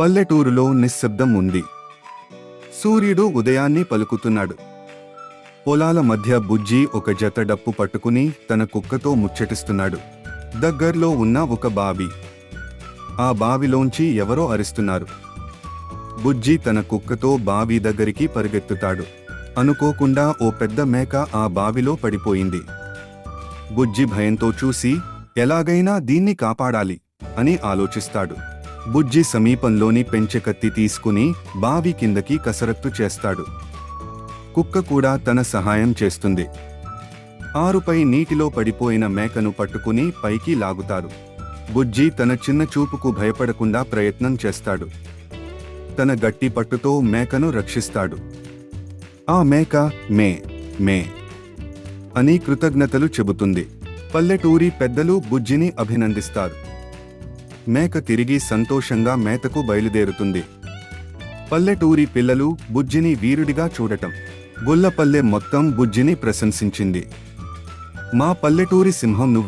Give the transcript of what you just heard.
పల్లెటూరులో నిశ్శబ్దం ఉంది. సూర్యుడు ఉదయాన్నే పలుకుతున్నాడు. పొలాల మధ్య బుజ్జి ఒక జత డప్పు పట్టుకుని తన కుక్కతో ముచ్చటిస్తున్నాడు. దగ్గర్లో ఉన్న ఒక బావి. ఆ బావిలోంచి ఎవరో అరుస్తున్నారు. బుజ్జి తన కుక్కతో బావి దగ్గరికి పరిగెత్తుతాడు. అనుకోకుండా ఓ పెద్ద మేక ఆ బావిలో పడిపోయింది. బుజ్జి భయంతో చూసి ఎలాగైనా దీన్ని కాపాడాలి అని ఆలోచిస్తాడు. బుజ్జి సమీపంలోని పెంచెకత్తి తీసుకుని బావి కిందకి కసరత్తు చేస్తాడు. కుక్క కూడా తన సహాయం చేస్తుంది. ఆరుపై నీటిలో పడిపోయిన మేకను పట్టుకుని పైకి లాగుతారు. బుజ్జి తన చిన్న చూపుకు భయపడకుండా ప్రయత్నం చేస్తాడు. తన గట్టి పట్టుతో మేకను రక్షిస్తాడు. ఆ మేక మే మే అని కృతజ్ఞతలు చెబుతుంది. పల్లెటూరి పెద్దలు బుజ్జిని అభినందిస్తారు. మేక తిరిగి సంతోషంగా మేతకు బయలుదేరుతుంది. పల్లెటూరి పిల్లలు బుజ్జిని వీరుడిగా చూడటం. గొల్లపల్లె మొత్తం బుజ్జిని ప్రశంసించింది. మా పల్లెటూరి సింహం నువ్వే.